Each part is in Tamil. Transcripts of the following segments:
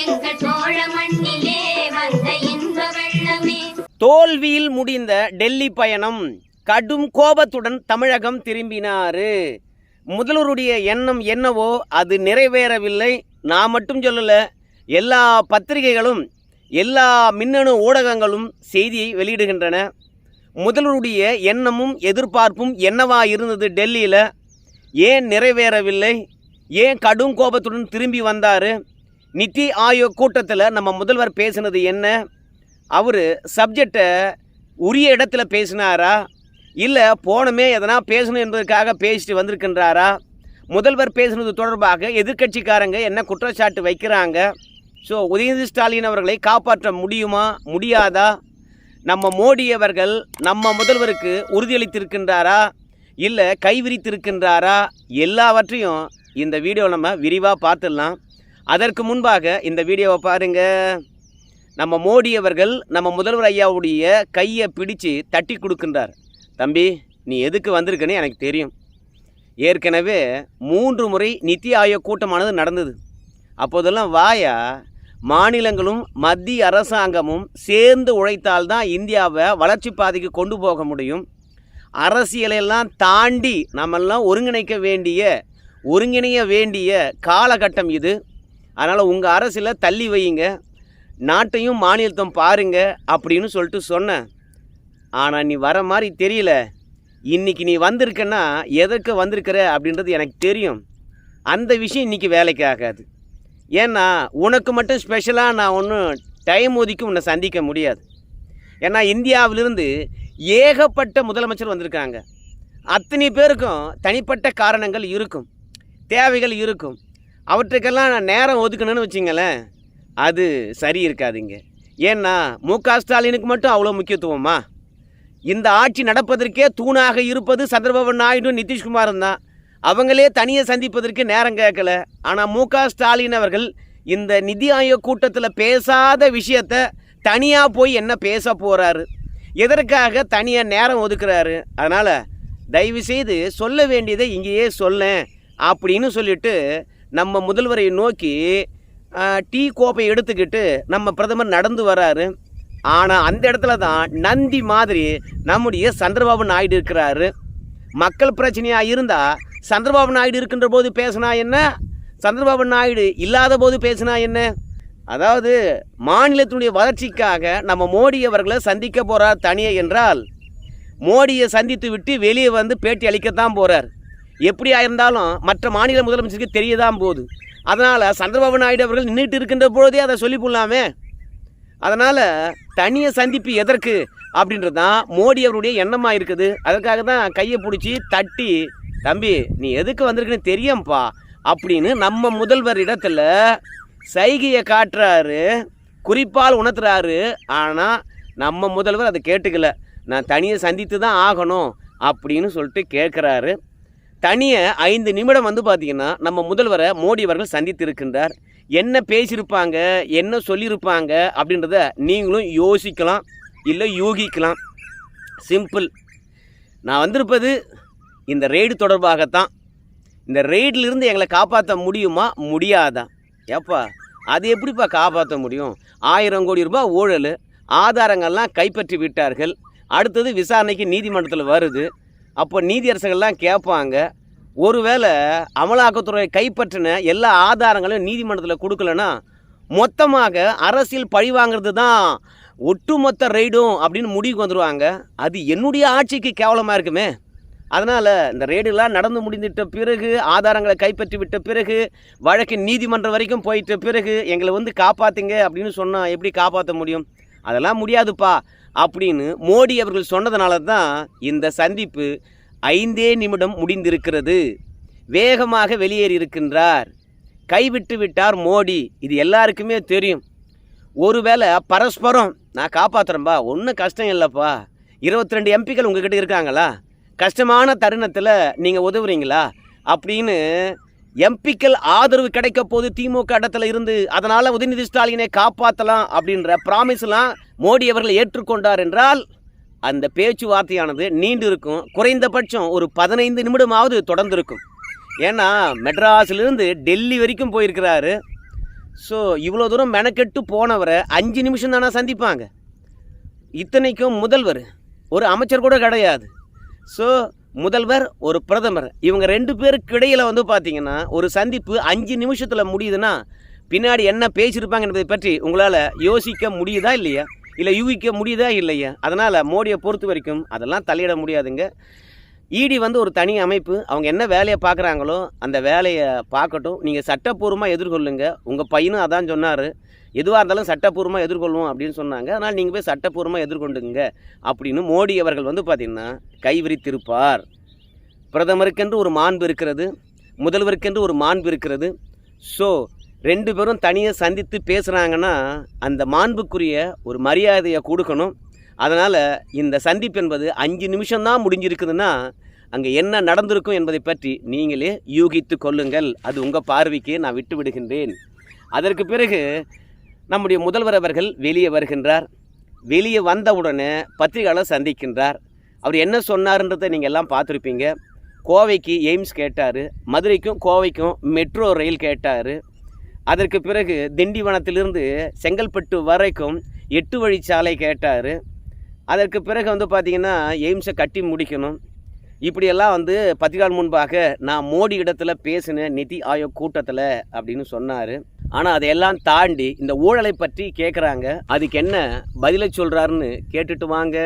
எங்கள் சோழ மண்ணிலே வந்த இன்ப வெள்ளமே தோல்வியில் முடிந்த டெல்லி பயணம் கடும் கோபத்துடன் தமிழகம் திரும்பினாரு. முதல்வருடைய எண்ணம் என்னவோ அது நிறைவேறவில்லை. நான் மட்டும் சொல்லல எல்லா பத்திரிகைகளும் எல்லா மின்னணு ஊடகங்களும் செய்தியை வெளியிடுகின்றன. முதல்வருடைய எண்ணமும் எதிர்பார்ப்பும் என்னவா இருந்தது டெல்லியில்? ஏன் நிறைவேறவில்லை? ஏன் கடும் கோபத்துடன் திரும்பி வந்தார்? நித்தி ஆயோக் கூட்டத்தில் நம்ம முதல்வர் பேசினது என்ன? அவர் சப்ஜெக்டை உரிய இடத்துல பேசினாரா? இல்லை போனமே எதனா பேசணும் என்பதற்காக பேசிட்டு வந்திருக்கின்றாரா? முதல்வர் பேசுனது தொடர்பாக எதிர்க்கட்சிக்காரங்க என்ன குற்றச்சாட்டு வைக்கிறாங்க? ஸோ உதயநிதி ஸ்டாலின் அவர்களை காப்பாற்ற முடியுமா? முடியாதா? நம்ம மோடி அவர்கள் நம்ம முதல்வருக்கு உறுதியளித்திருக்கின்றாரா? இல்லை கைவிரித்திருக்கின்றாரா? எல்லாவற்றையும் இந்த வீடியோ நம்ம விரிவாக பார்த்துடலாம். அதற்கு முன்பாக இந்த வீடியோவை பாருங்கள் நம்ம மோடி அவர்கள் நம்ம முதல்வர் ஐயாவுடைய கையை பிடிச்சு தட்டி கொடுக்கின்றார். தம்பி நீ எதுக்கு வந்திருக்கன்னு எனக்கு தெரியும். ஏற்கனவே மூன்று முறை நித்தி ஆயோக் கூட்டமானது நடந்தது. அப்போதெல்லாம் வாயா மாநிலங்களும் மத்திய அரசாங்கமும் சேர்ந்து உழைத்தால்தான் இந்தியாவை வளர்ச்சி பாதைக்கு கொண்டு போக முடியும். அரசியலெல்லாம் தாண்டி நம்மெல்லாம் ஒருங்கிணைக்க வேண்டிய ஒருங்கிணைய வேண்டிய காலகட்டம் இது. அதனால் உங்கள் அரசில் தள்ளி வையுங்க. நாட்டையும் மாநிலத்தையும் பாருங்க அப்படின்னு சொல்லிட்டு சொன்னேன். ஆனால் நீ வர மாதிரி தெரியல. இன்னைக்கு நீ வந்திருக்கன்னா எதற்கு வந்திருக்கிற அப்படின்றது எனக்கு தெரியும். அந்த விஷயம் இன்றைக்கி வேலைக்கு ஆகாது. ஏன்னா உனக்கு மட்டும் ஸ்பெஷலாக நான் ஒன்றும் டைம் ஒதுக்கி உன்னை சந்திக்க முடியாது. ஏன்னா இந்தியாவிலிருந்து ஏகப்பட்ட முதலமைச்சர் வந்திருக்காங்க. அத்தனை பேருக்கும் தனிப்பட்ட காரணங்கள் இருக்கும். தேவைகள் இருக்கும். அவற்றுக்கெல்லாம் நான் நேரம் ஒதுக்கணும்னு வச்சிங்களேன். அது சரி இருக்காதுங்க. ஏன்னா மு க ஸ்டாலினுக்கு மட்டும் அவ்வளோ முக்கியத்துவமா? இந்த ஆட்சி நடப்பதற்கே தூணாக இருப்பது சந்திரபாபு நாயுடு நிதிஷ்குமாரும் தான். அவங்களே தனியை சந்திப்பதற்கு நேரம் கேட்கல. ஆனால் மு க ஸ்டாலின் அவர்கள் இந்த நிதி ஆயோக் கூட்டத்தில் பேசாத விஷயத்த தனியாக போய் என்ன பேச போகிறாரு எதற்காக தனியாக நேரம் ஒதுக்குறாரு? அதனால் தயவு செய்து சொல்ல வேண்டியதை இங்கேயே சொல்லேன். அப்படின்னு சொல்லிட்டு நம்ம முதல்வரை நோக்கி டீ கோப்பை எடுத்துக்கிட்டு நம்ம பிரதமர் நடந்து வராரு. ஆனால் அந்த இடத்துல தான் நந்தி மாதிரி நம்முடைய சந்திரபாபு நாயுடு இருக்கிறாரு. மக்கள் பிரச்சனையாக இருந்தால் சந்திரபாபு நாயுடு இருக்கின்ற போது பேசினா என்ன? சந்திரபாபு நாயுடு இல்லாத போது பேசினா என்ன? அதாவது மாநிலத்தினுடைய வளர்ச்சிக்காக நம்ம மோடி அவர்களை சந்திக்க போகிறார் தனியே என்றால் மோடியை சந்தித்து விட்டு வெளியே வந்து பேட்டி அளிக்கத்தான் போகிறார் எப்படியா இருந்தாலும் மற்ற மாநில முதலமைச்சருக்கு தெரியதான் போகுது அதனால் சந்திரபாபு நாயுடு அவர்கள் நின்றுட்டு இருக்கின்ற பொழுதே அதை சொல்லி போடலாமே. அதனால் தனியை சந்திப்பு எதற்கு அப்படின்றது தான் மோடி அவருடைய எண்ணமாக இருக்குது. அதற்காக தான் கையை பிடிச்சி தட்டி தம்பி நீ எதுக்கு வந்திருக்குன்னு தெரியும்ப்பா அப்படின்னு நம்ம முதல்வர் இடத்துல சைகையை காட்டுறாரு குறிப்பால் உணர்த்துறாரு. ஆனால் நம்ம முதல்வர் அதை கேட்டுக்கல. நான் தனியை சந்தித்து தான் ஆகணும் அப்படின்னு சொல்லிட்டு கேட்குறாரு. தனியை ஐந்து நிமிடம் வந்து பார்த்தீங்கன்னா நம்ம முதல்வரை மோடி அவர்கள் சந்தித்திருக்கின்றார். என்ன பேசியிருப்பாங்க என்ன சொல்லியிருப்பாங்க அப்படின்றத நீங்களும் யோசிக்கலாம் இல்லை யூகிக்கலாம். சிம்பிள் நான் வந்திருப்பது இந்த ரெய்டு தொடர்பாகத்தான். இந்த ரெய்டிலிருந்து எங்களை காப்பாற்ற முடியுமா? முடியாதா? ஏப்பா அது எப்படிப்பா காப்பாற்ற முடியும்? ஆயிரம் கோடி ரூபாய் ஊழல் ஆதாரங்கள்லாம் கைப்பற்றி விட்டார்கள். அடுத்தது விசாரணைக்கு நீதிமன்றத்தில் வருது. அப்போ நீதியரசர்கள்லாம் கேட்பாங்க ஒருவேளை அமலாக்கத்துறை கைப்பற்றின எல்லா ஆதாரங்களையும் நீதிமன்றத்தில் கொடுக்கலன்னா மொத்தமாக அரசியல் பழி வாங்குறது தான் ஒட்டுமொத்த ரெய்டும் அப்படின்னு முடிவுக்கு வந்துடுவாங்க அது என்னுடைய ஆட்சிக்கு கேவலமாக இருக்குமே. அதனால் இந்த ரெய்டுலாம் நடந்து முடிந்துட்ட பிறகு ஆதாரங்களை கைப்பற்றி விட்ட பிறகு வழக்கு நீதிமன்றம் வரைக்கும் போயிட்ட பிறகு எங்களை வந்து காப்பாற்றுங்க அப்படின்னு சொன்னால் எப்படி காப்பாற்ற முடியும்? அதெல்லாம் முடியாதுப்பா. அப்படின்னு மோடி அவர்கள் சொன்னதுனால தான் இந்த சந்திப்பு ஐந்தே நிமிடம் முடிந்திருக்கிறது. வேகமாக வெளியேறி இருக்கின்றார். கைவிட்டு விட்டார் மோடி. இது எல்லாருக்குமே தெரியும். ஒருவேளை பரஸ்பரம் நான் காப்பாற்றுறேன்பா ஒன்றும் கஷ்டம் இல்லைப்பா. இருபத்தி ரெண்டு எம்பிக்கள் உங்ககிட்ட இருக்காங்களா? கஷ்டமான தருணத்தில் நீங்கள் உதவுறீங்களா? அப்படின்னு எம்பிக்கள் ஆதரவு கிடைக்க போது திமுக இடத்துல இருந்து அதனால் உதயநிதி ஸ்டாலினை காப்பாற்றலாம் அப்படின்ற ப்ராமிஸ்லாம் மோடி அவர்கள் ஏற்றுக்கொண்டார் என்றால் அந்த பேச்சுவார்த்தையானது நீண்டு இருக்கும். குறைந்தபட்சம் ஒரு பதினைந்து நிமிடமாவது தொடர்ந்திருக்கும். ஏன்னா மெட்ராஸிலிருந்து டெல்லி வரைக்கும் போயிருக்கிறாரு. ஸோ இவ்வளோ தூரம் மெனக்கெட்டு போனவரை அஞ்சு நிமிஷம் தானே சந்திப்பாங்க. இத்தனைக்கும் முதல்வர். ஒரு அமைச்சர் கூட கிடையாது. ஸோ முதல்வர் ஒரு பிரதமர் இவங்க ரெண்டு பேருக்கு இடையில் வந்து பார்த்தீங்கன்னா ஒரு சந்திப்பு அஞ்சு நிமிஷத்தில் முடியுதுன்னா பின்னாடி என்ன பேசியிருப்பாங்க என்பதை பற்றி உங்களால் யோசிக்க முடியுதா இல்லையா? இல்லை யூகிக்க முடியுதா இல்லையா? அதனால் மோடியை பொறுத்த வரைக்கும் அதெல்லாம் தலையிட முடியாதுங்க. இடி வந்து ஒரு தனி அமைப்பு. அவங்க என்ன வேலையை பார்க்குறாங்களோ அந்த வேலையை பார்க்கட்டும். நீங்கள் சட்டப்பூர்வமாக எதிர்கொள்ளுங்க. உங்கள் பையனும் அதான் சொன்னார். எதுவாக இருந்தாலும் சட்டப்பூர்வமாக எதிர்கொள்வோம் அப்படின்னு சொன்னாங்க. அதனால் நீங்கள் போய் சட்டப்பூர்வமாக எதிர்கொண்டுங்க அப்படின்னு மோடி அவர்கள் வந்து பார்த்திங்கன்னா கைவிரித்திருப்பார். பிரதமருக்கென்று ஒரு மாண்பு இருக்கிறது முதல்வருக்கென்று ஒரு மாண்பு இருக்கிறது. ஸோ ரெண்டு பேரும் தனியாக சந்தித்து பேசுகிறாங்கன்னா அந்த மாண்புக்குரிய ஒரு மரியாதையை கொடுக்கணும். அதனால் இந்த சந்திப்பு என்பது அஞ்சு நிமிஷம்தான் முடிஞ்சிருக்குதுன்னா அங்கே என்ன நடந்திருக்கும் என்பதை பற்றி நீங்களே யூகித்து கொள்ளுங்கள். அது உங்கள் பார்வைக்கு நான் விட்டு விடுகின்றேன். அதற்கு பிறகு நம்முடைய முதல்வர் அவர்கள் வெளியே வருகின்றார். வெளியே வந்தவுடனே பத்திரிகையாளர் சந்திக்கின்றார். அவர் என்ன சொன்னார்ன்றதை நீங்கள் எல்லாம் பார்த்துருப்பீங்க. கோவைக்கு எய்ம்ஸ் கேட்டார். மதுரைக்கும் கோவைக்கும் மெட்ரோ ரயில் கேட்டார். அதற்கு பிறகு திண்டிவனத்திலிருந்து செங்கல்பட்டு வரைக்கும் எட்டு வழிச்சாலை கேட்டார். அதற்கு பிறகு வந்து பார்த்திங்கன்னா எய்ம்ஸை கட்டி முடிக்கணும். இப்படியெல்லாம் வந்து பத்திரிகால் முன்பாக நான் மோடி இடத்துல பேசினேன். நிதி ஆயோக் கூட்டத்தில் அப்படின்னு சொன்னார். ஆனால் அதையெல்லாம் தாண்டி இந்த ஊழலை பற்றி கேட்குறாங்க அதுக்கு என்ன பதிலை சொல்கிறாருன்னு கேட்டுட்டு வாங்க.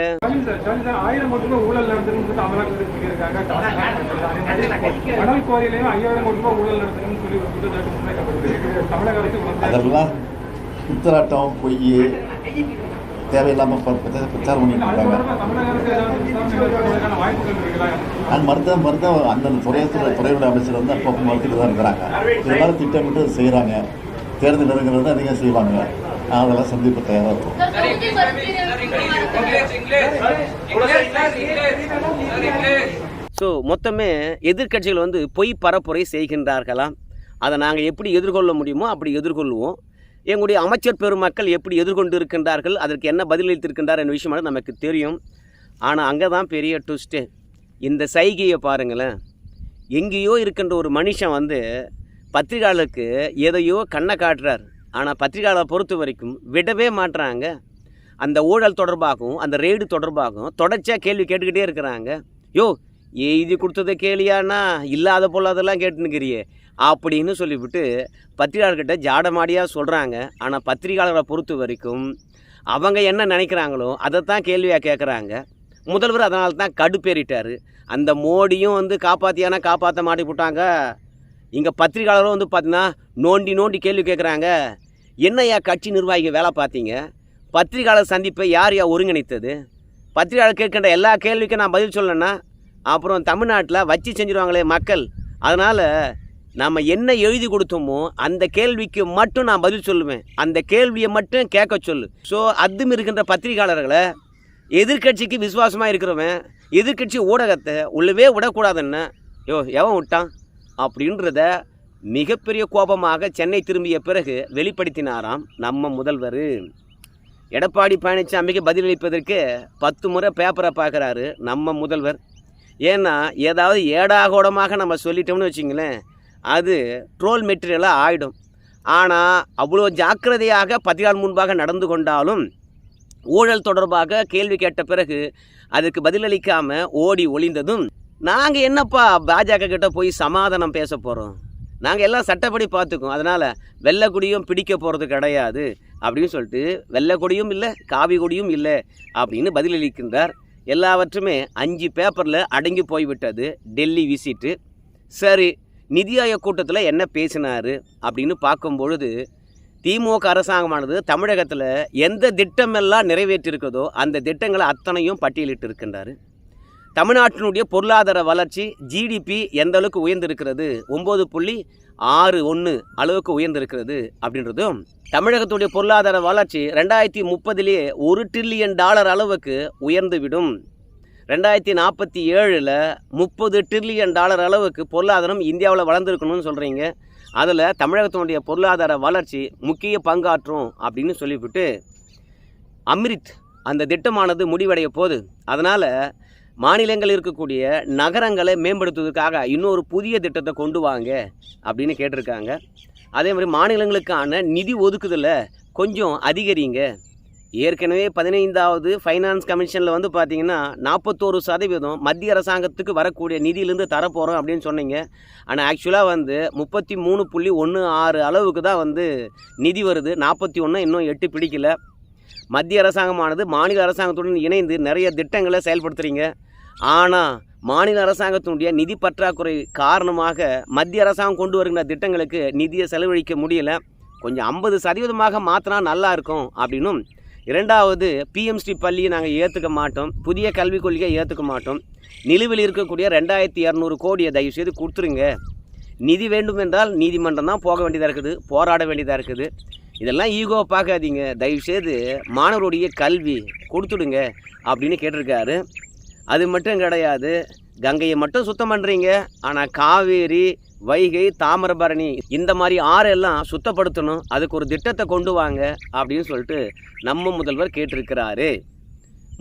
சொல்லி அதெல்லாம் குத்தராட்டம் பொய் தேவையில்லாமல் பிரச்சாரம் பண்ணிட்டு இருக்காங்க. நான் மருத்துவ மருத்துவ அந்தந்த துறையத்துல துறையோட அமைச்சர் வந்து அப்போ மருத்துவ தான் இருக்கிறாங்க. இதெல்லாம் திட்டமிட்டு செய்கிறாங்க தேர்தல் நெருங்கிறது அதிகம் செய்வாங்க. அதெல்லாம் சந்திப்பு தயாராக இருக்கும் ஸோ மொத்தமே எதிர்க்கட்சிகள் வந்து பொய் பரப்புரை செய்கின்றார்களாம் அதை நாங்கள் எப்படி எதிர்கொள்ள முடியுமோ அப்படி எதிர்கொள்வோம். எங்களுடைய அமைச்சர் பெருமக்கள் எப்படி எதிர்கொண்டு இருக்கின்றார்கள் அதற்கு என்ன பதிலளித்திருக்கின்றார் என்ற விஷயமான நமக்கு தெரியும். ஆனால் அங்கே தான் பெரிய ட்விஸ்ட்டு இந்த சைகையை பாருங்களேன். எங்கேயோ இருக்கின்ற ஒரு மனுஷன் வந்து பத்திரிகையாளருக்கு எதையோ கண்ணை காட்டுறார். ஆனால் பத்திரிகையாளரை பொறுத்த வரைக்கும் விடவே மாட்டுறாங்க அந்த ஊழல் தொடர்பாகவும் அந்த ரெய்டு தொடர்பாகவும் தொடர்ச்சியாக கேள்வி கேட்டுக்கிட்டே இருக்கிறாங்க. யோ எழுதி கொடுத்ததை கேளியானா இல்லாத பொல்லாதெல்லாம் கேட்டுனுக்கிறியே அப்படின்னு சொல்லிவிட்டு பத்திரிகையாளர்கிட்ட ஜாடமாடியாக சொல்கிறாங்க ஆனால் பத்திரிகையாளரை பொறுத்த வரைக்கும் அவங்க என்ன நினைக்கிறாங்களோ அதைத்தான் கேள்வியாக கேட்குறாங்க முதல்வர் அதனால தான் கடுப்பேறிட்டார். அந்த மோடியும் வந்து காப்பாற்றியானா காப்பாற்ற மாட்டி போட்டாங்க இங்கே பத்திரிகையாளரும் வந்து பார்த்தீங்கன்னா நோண்டி நோண்டி கேள்வி கேட்குறாங்க என்னையா கட்சி நிர்வாகிகள் வேலை பார்த்தீங்க? பத்திரிகையாளர் சந்திப்பை யார் யா ஒருங்கிணைத்தது? பத்திரிகையாளர் கேட்கின்ற எல்லா கேள்விக்கும் நான் பதில் சொல்லலைன்னா அப்புறம் தமிழ்நாட்டில் வச்சு செஞ்சுருவாங்களே மக்கள். அதனால் நம்ம என்ன எழுதி கொடுத்தோமோ அந்த கேள்விக்கு மட்டும் நான் பதில் சொல்லுவேன். அந்த கேள்வியை மட்டும் கேட்க சொல்லு. ஸோ அதும் இருக்கின்ற பத்திரிகையாளர்களை எதிர்க்கட்சிக்கு விசுவாசமாக இருக்கிறவன் எதிர்க்கட்சி ஊடகத்தை உள்ளவே விடக்கூடாதுன்னு யோ எவன் விட்டான்? அப்படின்றத மிகப்பெரிய கோபமாக சென்னை திரும்பிய பிறகு வெளிப்படுத்தினாராம் நம்ம முதல்வர். எடப்பாடி பழனிசாமிக்கு பதிலளிப்பதற்கு பத்து முறை பேப்பரை பார்க்குறாரு நம்ம முதல்வர். ஏன்னா ஏதாவது ஏடாகோடமாக நம்ம சொல்லிட்டோம்னு வச்சிங்களேன் அது ட்ரோல் மெட்டீரியலாக ஆகிடும் ஆனால் அவ்வளோ ஜாக்கிரதையாக பதினாள் முன்பாக நடந்து கொண்டாலும் ஊழல் தொடர்பாக கேள்வி கேட்ட பிறகு அதுக்கு பதிலளிக்காமல் ஓடி ஒளிந்ததும் நாங்கள் என்னப்பா பாஜக கிட்ட போய் சமாதானம் பேச போகிறோம் நாங்கள் எல்லாம் சட்டப்படி பார்த்துக்கோம் அதனால் வெள்ளக்குடியும் பிடிக்க போகிறது கிடையாது அப்படின்னு சொல்லிட்டு வெள்ளக்கொடியும் இல்லை காவி கொடியும் இல்லை அப்படின்னு பதிலளிக்கின்றார். எல்லாவற்றுமே அஞ்சு பேப்பரில் அடங்கி போய்விட்டது. டெல்லி விசிட்டு. சரி நிதி ஆயோக் கூட்டத்தில் என்ன பேசினார் அப்படின்னு பார்க்கும்பொழுது திமுக அரசாங்கமானது தமிழகத்தில் எந்த திட்டமெல்லாம் நிறைவேற்றிருக்கிறதோ அந்த திட்டங்களை அத்தனையும் பட்டியலிட்டு இருக்கின்றார். தமிழ்நாட்டினுடைய பொருளாதார வளர்ச்சி ஜிடிபி எந்த அளவுக்கு உயர்ந்திருக்கிறது? ஒம்பது புள்ளி ஆறு ஒன்று அளவுக்கு உயர்ந்திருக்கிறது அப்படின்றதும் தமிழகத்துடைய பொருளாதார வளர்ச்சி ரெண்டாயிரத்தி முப்பதிலேயே ஒரு ட்ரில்லியன் டாலர் அளவுக்கு உயர்ந்துவிடும். ரெண்டாயிரத்தி நாற்பத்தி ஏழில் முப்பது ட்ரில்லியன் டாலர் அளவுக்கு பொருளாதாரம் இந்தியாவில் வளர்ந்துருக்கணும்னு சொல்கிறீங்க அதில் தமிழகத்தினுடைய பொருளாதார வளர்ச்சி முக்கிய பங்காற்றும் அப்படின்னு சொல்லிவிட்டு அம்ரித் அந்த திட்டமானது முடிவடைய போகுது. அதனால் மாநிலங்கள் இருக்கக்கூடிய நகரங்களை மேம்படுத்துவதற்காக இன்னொரு புதிய திட்டத்தை கொண்டு வாங்க அப்படின்னு கேட்டிருக்காங்க. அதே மாதிரி மாநிலங்களுக்கான நிதி ஒதுக்குதலை கொஞ்சம் அதிகரிங்க. ஏற்கனவே பதினைந்தாவது ஃபைனான்ஸ் கமிஷனில் வந்து பார்த்தீங்கன்னா நாற்பத்தோரு சதவீதம் மத்திய அரசாங்கத்துக்கு வரக்கூடிய நிதியிலேருந்து தரப்போகிறோம் அப்படின்னு சொன்னீங்க. ஆனால் ஆக்சுவலாக வந்து முப்பத்தி மூணு புள்ளி ஒன்று ஆறு அளவுக்கு தான் வந்து நிதி வருது. நாற்பத்தி ஒன்று இன்னும் எட்டு பிடிக்கல. மத்திய அரசாங்கமானது மாநில அரசாங்கத்துடன் இணைந்து நிறைய திட்டங்களை செயல்படுத்துகிறீங்க ஆனால் மாநில அரசாங்கத்தினுடைய நிதி பற்றாக்குறை காரணமாக மத்திய அரசாங்கம் கொண்டு வருகிற திட்டங்களுக்கு நிதியை செலவழிக்க முடியல. கொஞ்சம் ஐம்பது சதவீதமாக மாற்றினா நல்லா இருக்கும் அப்படின்னும். இரண்டாவது பிஎம்ஸ்டி பள்ளியை நாங்கள் ஏற்றுக்க மாட்டோம். புதிய கல்விக் கொள்கையை ஏற்றுக்க மாட்டோம். நிலுவில் இருக்கக்கூடிய ரெண்டாயிரத்தி இரநூறு கோடியை தயவு செய்து கொடுத்துருங்க. நிதி வேண்டும் என்றால் நீதிமன்றம் தான் போக வேண்டியதாக இருக்குது. போராட வேண்டியதாக இருக்குது. இதெல்லாம் ஈகோவை பார்க்காதீங்க. தயவுசெய்து மாணவருடைய கல்வி கொடுத்துடுங்க அப்படின்னு கேட்டிருக்காரு. அது மட்டும் கிடையாது கங்கையை மட்டும் சுத்தம் பண்ணுறீங்க ஆனால் காவேரி வைகை தாமிரபரணி இந்த மாதிரி ஆறெல்லாம் சுத்தப்படுத்தணும். அதுக்கு ஒரு திட்டத்தை கொண்டு வாங்க அப்படின்னு சொல்லிட்டு நம்ம முதல்வர் கேட்டிருக்கிறாரு.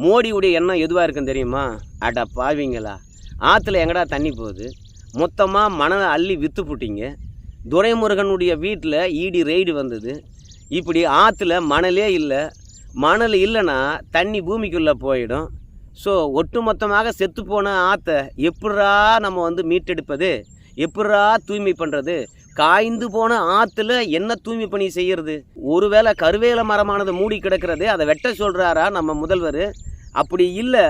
மோடியுடைய எண்ணம் எதுவாக இருக்குன்னு தெரியுமா? அட பாவிங்களா. ஆற்றுல எங்கடா தண்ணி போகுது? மொத்தமாக மணலை அள்ளி விற்று போட்டீங்க. துரைமுருகனுடைய வீட்டில் ஈடி ரெய்டு வந்தது. இப்படி ஆற்றுல மணலே இல்லை. மணல் இல்லைன்னா தண்ணி பூமிக்குள்ளே போயிடும். ஸோ ஒட்டுமொத்தமாக மொத்தமாக செத்துப்போன ஆற்றை எப்படா நம்ம வந்து மீட்டெடுப்பது? எப்படா தூய்மை பண்ணுறது காய்ந்து போன ஆற்றுல என்ன தூய்மை பணி செய்கிறது ஒருவேளை கருவேல மரமானது மூடி கிடக்கிறது அதை வெட்ட சொல்கிறாரா நம்ம முதல்வர்? அப்படி இல்லை.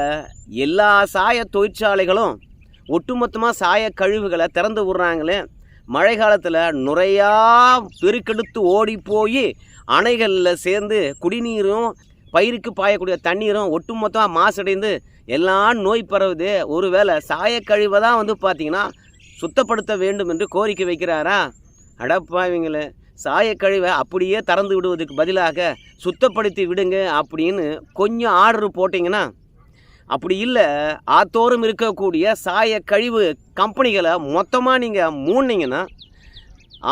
எல்லா சாய தொழிற்சாலைகளும் ஒட்டுமொத்தமாக சாய கழிவுகளை திறந்து விடுறாங்களே. மழை காலத்தில் நுரையா பெருக்கெடுத்து ஓடி போய் அணைகளில் சேர்ந்து குடிநீரும் பயிருக்கு பாயக்கூடிய தண்ணீரும் ஒட்டுமொத்தமாக மாசடைந்து எல்லாம் நோய் பரவுது. ஒருவேளை சாயக்கழிவை தான் வந்து பார்த்திங்கன்னா சுத்தப்படுத்த வேண்டும் என்று கோரிக்கை வைக்கிறாரா? அடப்பாவிங்களே சாயக்கழிவை அப்படியே திறந்து விடுவதற்கு பதிலாக சுத்தப்படுத்தி விடுங்க அப்படின்னு கொஞ்சம் ஆர்டர் போட்டிங்கன்னா அப்படி இல்லை ஆத்தோறும் இருக்கக்கூடிய சாய கழிவு கம்பெனிகளை மொத்தமாக நீங்கள் மூடினீங்கன்னா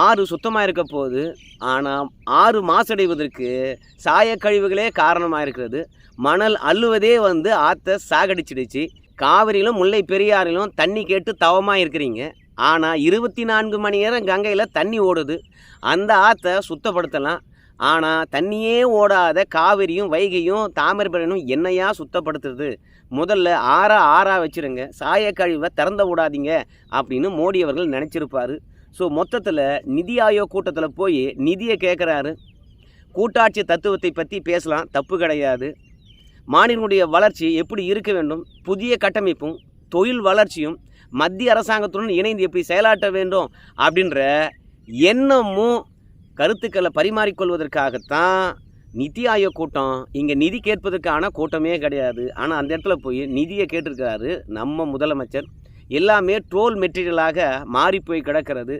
ஆறு சுத்தமாக இருக்க போகுது. ஆனால் ஆறு மாசடைவதற்கு சாயக்கழிவுகளே காரணமாக இருக்கிறது மணல் அள்ளுவதே வந்து ஆற்றை சாகடிச்சிடுச்சு. காவிரியிலும் முல்லை பெரியாறிலும் தண்ணி கேட்டு தவமாக இருக்கிறீங்க ஆனால் இருபத்தி நான்கு மணி நேரம் கங்கையில் தண்ணி ஓடுது. அந்த ஆற்றை சுத்தப்படுத்தலாம். ஆனால் தண்ணியே ஓடாத காவிரியும் வைகையும் தாமிரபரணியும் என்னையா சுத்தப்படுத்துறது முதல்ல ஆறா ஆறா வச்சுருங்க. சாயக்கழிவை திறந்த விடாதீங்க அப்படின்னு மோடி அவர்கள் நினச்சிருப்பார். ஸோ மொத்தத்தில் நிதி ஆயோக் கூட்டத்தில் போய் நிதியை கேட்குறாரு கூட்டாட்சி தத்துவத்தை பற்றி பேசலாம் தப்பு கிடையாது. மாநிலனுடைய வளர்ச்சி எப்படி இருக்க வேண்டும் புதிய கட்டமைப்பும் தொழில் வளர்ச்சியும் மத்திய அரசாங்கத்துடன் இணைந்து எப்படி செயலாற்ற வேண்டும் அப்படின்ற எண்ணமும் கருத்துக்களை பரிமாறிக்கொள்வதற்காகத்தான் நிதி ஆயோக் கூட்டம் இங்கே நிதி கேட்பதற்கான கூட்டமே கிடையாது. ஆனால் அந்த இடத்துல போய் நிதியை கேட்டிருக்கிறாரு நம்ம முதலமைச்சர். எல்லாமே ட்ரோல் மெட்டீரியலாக மாறி போய் கிடக்கிறது.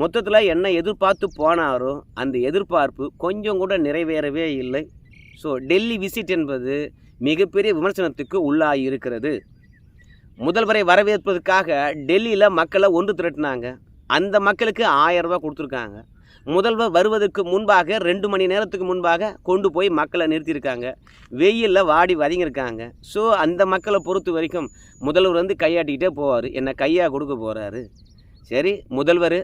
மொத்தத்தில் என்ன எதிர்பார்த்து போனாரோ அந்த எதிர்பார்ப்பு கொஞ்சம் கூட நிறைவேறவே இல்லை. ஸோ டெல்லி விசிட் என்பது மிகப்பெரிய விமர்சனத்துக்கு உள்ளாகி இருக்கிறது. முதல்வரை வரவேற்பதற்காக டெல்லியில் மக்களை ஒன்று திரட்டினாங்க. அந்த மக்களுக்கு ஆயிரம் ரூபா கொடுத்துருக்காங்க. முதல்வர் வருவதற்கு முன்பாக ரெண்டு மணி நேரத்துக்கு முன்பாக கொண்டு போய் மக்களை நிறுத்தியிருக்காங்க. வெயிலில் வாடி வதங்கியிருக்காங்க. ஸோ அந்த மக்களை பொறுத்த வரைக்கும் முதல்வர் வந்து கையாட்டிக்கிட்டே போவார். என்னை கையாக கொடுக்க போகிறாரு சரி முதல்வர்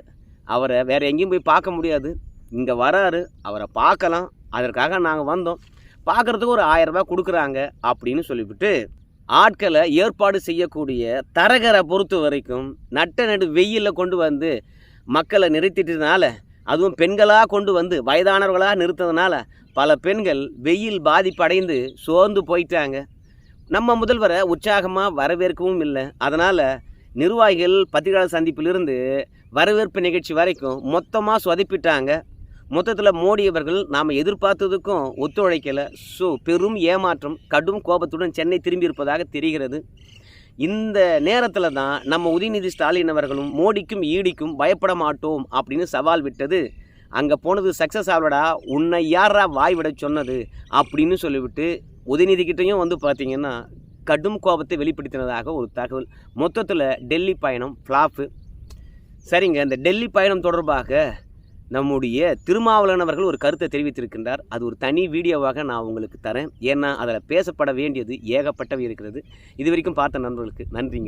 அவரை வேறு எங்கேயும் போய் பார்க்க முடியாது. இங்கே வராரு அவரை பார்க்கலாம். அதற்காக நாங்கள் வந்தோம். பார்க்குறதுக்கு ஒரு ஆயரரூபா கொடுக்குறாங்க அப்படின்னு சொல்லிவிட்டு ஆட்களை ஏற்பாடு செய்யக்கூடிய தரகரை பொறுத்த வரைக்கும் நட்ட நடு வெயிலில் கொண்டு வந்து மக்களை நிறுத்திட்டதுனால அதுவும் பெண்களாக கொண்டு வந்து வயதானவர்களாக நிறுத்ததுனால பல பெண்கள் வெயில் பாதிப்படைந்து சோர்ந்து போயிட்டாங்க. நம்ம முதல்வரை உற்சாகமாக வரவேற்கவும் இல்லை. அதனால் நிர்வாகிகள் பத்திரிகையாளர் சந்திப்பிலிருந்து வரவேற்பு நிகழ்ச்சி வரைக்கும் மொத்தமாக சொதப்பிட்டாங்க. மொத்தத்தில் மோடி அவர்கள் நாம் எதிர்பார்த்ததுக்கும் ஒத்துழைக்கலை. ஸோ பெரும் ஏமாற்றம் கடும் கோபத்துடன் சென்னை திரும்பியிருப்பதாக தெரிகிறது. இந்த நேரத்தில் தான் நம்ம உதயநிதி ஸ்டாலின் அவர்களும் மோடிக்கும் ஈடிக்கும் பயப்பட மாட்டோம் அப்படின்னு சவால் விட்டது. அங்கே போனது சக்ஸஸ் ஆகலடா உன்னை யாரா வாய் விட சொன்னது அப்படின்னு சொல்லிவிட்டு உதயநிதிக்கிட்டையும் வந்து பார்த்தீங்கன்னா கடும் கோபத்தை வெளிப்படுத்தினதாக ஒரு தகவல். மொத்தத்தில் டெல்லி பயணம் ஃப்ளாப்பு சரிங்க இந்த டெல்லி பயணம் தொடர்பாக நம்முடைய திருமாவளவனவர்கள் ஒரு கருத்தை தெரிவித்திருக்கின்றார். அது ஒரு தனி வீடியோவாக நான் உங்களுக்கு தரேன். ஏன்னா அதில் பேசப்பட வேண்டியது ஏகப்பட்டவை இருக்கிறது. இது வரைக்கும் பார்த்த நண்பர்களுக்கு நன்றிங்க.